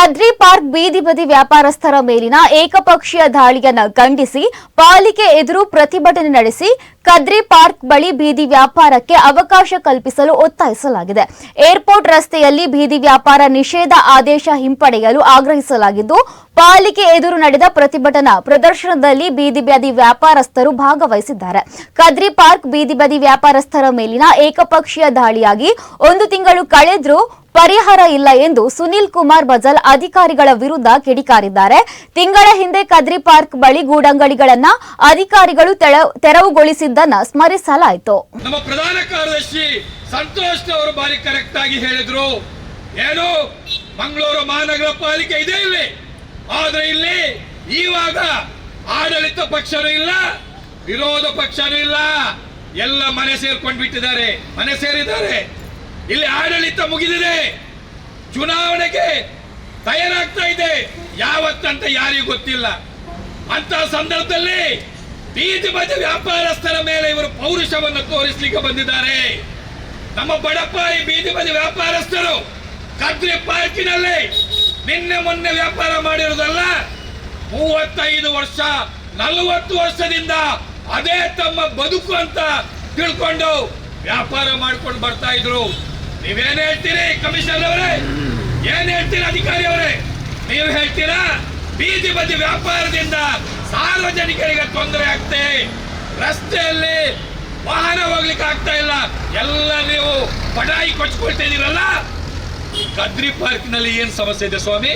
Kadri park ಬೀದಿ ಬದಿ ವ್ಯಾಪಾರಸ್ಥರ ಮೇಲಿನ ಏಕಪಕ್ಷೀಯ ದಾಳಿಯನ್ನು ಖಂಡಿಸಿ ಪಾಲಿಕೆ ಎದುರು ಪ್ರತಿಭಟನೆ ನಡೆಸಿ ಕದ್ರಿ ಪಾರ್ಕ್ ಬಳಿ ಬೀದಿ ವ್ಯಾಪಾರಕ್ಕೆ ಅವಕಾಶ ಕಲ್ಪಿಸಲು ಒತ್ತಾಯಿಸಲಾಗಿದೆ. ಏರ್ಪೋರ್ಟ್ ರಸ್ತೆಯಲ್ಲಿ ಬೀದಿ ವ್ಯಾಪಾರ ನಿಷೇಧ ಆದೇಶ ಹಿಂಪಡೆಯಲು ಆಗ್ರಹಿಸಲಾಗಿದ್ದು, ಪಾಲಿಕೆ ಎದುರು ನಡೆದ ಪ್ರತಿಭಟನಾ ಪ್ರದರ್ಶನದಲ್ಲಿ ಬೀದಿ ಬದಿ ವ್ಯಾಪಾರಸ್ಥರು ಭಾಗವಹಿಸಿದ್ದಾರೆ. ಕದ್ರಿ ಪಾರ್ಕ್ ಬೀದಿ ಬದಿ ವ್ಯಾಪಾರಸ್ಥರ ಮೇಲಿನ ಏಕಪಕ್ಷೀಯ ದಾಳಿಯಾಗಿ ಒಂದು ತಿಂಗಳು ಕಳೆದ್ರೂ ಪರಿಹಾರ ಇಲ್ಲ ಎಂದು ಸುನಿಲ್ ಕುಮಾರ್ ಬಜಲ್ ಅಧಿಕಾರಿಗಳ ವಿರುದ್ಧ ಕಿಡಿಕಾರಿದ್ದಾರೆ. ತಿಂಗಳ ಹಿಂದೆ ಕದ್ರಿ ಪಾರ್ಕ್ ಬಳಿ ಗೂಡಂಗಡಿಗಳನ್ನ ಅಧಿಕಾರಿಗಳು ತೆರವುಗೊಳಿಸಿದ್ದನ್ನ ಸ್ಮರಿಸಲಾಯಿತು. ನಮ್ಮ ಪ್ರಧಾನ ಕಾರ್ಯದರ್ಶಿ ಸಂತೋಷ್ ಅವರು ಬಾರಿ ಕರೆಕ್ಟ್ ಆಗಿ ಹೇಳಿದ್ರು. ಏನು? ಮಂಗಳೂರು ಮಹಾನಗರ ಪಾಲಿಕೆ ಇದೆ ಇಲ್ಲಿ. ಆದ್ರೆ ಇಲ್ಲಿ ಇವಾಗ ಆಡಳಿತ ಪಕ್ಷನೂ ಇಲ್ಲ, ವಿರೋಧ ಪಕ್ಷನೂ ಇಲ್ಲ. ಎಲ್ಲ ಮನೆ ಸೇರ್ಕೊಂಡ್ಬಿಟ್ಟಿದ್ದಾರೆ. ಮನೆ ಸೇರಿದ್ದಾರೆ. ಇಲ್ಲಿ ಆಡಳಿತ ಮುಗಿದಿದೆ. ಚುನಾವಣೆಗೆ ತಯಾರಾಗ್ತಾ ಇದೆ. ಯಾವತ್ತಂತ ಯಾರಿಗೂ ಗೊತ್ತಿಲ್ಲ. ಅಂತ ಸಂದರ್ಭದಲ್ಲಿ ಬೀದಿ ಬದಿ ವ್ಯಾಪಾರಸ್ಥರ ಮೇಲೆ ಇವರು ಪೌರುಷವನ್ನು ತೋರಿಸಲಿಕ್ಕೆ ಬಂದಿದ್ದಾರೆ. ನಮ್ಮ ಬಡಪಾಯಿ ಬೀದಿ ಬದಿ ವ್ಯಾಪಾರಸ್ಥರು ಕದ್ರಿ ಪಾರ್ಕಿನಲ್ಲಿ ನಿನ್ನೆ ಮೊನ್ನೆ ವ್ಯಾಪಾರ ಮಾಡಿರೋದಲ್ಲ, ಮೂವತ್ತೈದು ವರ್ಷ, ನಲವತ್ತು ವರ್ಷದಿಂದ ಅದೇ ತಮ್ಮ ಬದುಕು ಅಂತ ತಿಳ್ಕೊಂಡು ವ್ಯಾಪಾರ ಮಾಡ್ಕೊಂಡು ಬರ್ತಾ ಇದ್ರು. ನೀವೇನ್ ಹೇಳ್ತೀರಿ ಕಮಿಷನರ್ ಅವರೇ? ಏನ್ ಹೇಳ್ತೀರಾ, ಅಧಿಕಾರಿ ಅವರೇ? ನೀವು ಹೇಳ್ತೀರಾ, ಬೀದಿ ಬದಿ ವ್ಯಾಪಾರದಿಂದ ಸಾರ್ವಜನಿಕರಿಗೆ ತೊಂದರೆ ಆಗ್ತೇ? ರಸ್ತೆಯಲ್ಲಿ ವಾಹನ ಹೋಗ್ಲಿಕ್ಕೆ ಆಗ್ತಾ ಇಲ್ಲ. ಎಲ್ಲ ನೀವು ಪಟಾಯಿ ಕೊಚ್ಕೊಳ್ತಾ ಇದೀರಲ್ಲ ಕದ್ರಿ ಪಾರ್ಕ್ನಲ್ಲಿ ಏನ್ ಸಮಸ್ಯೆ ಇದೆ ಸ್ವಾಮಿ?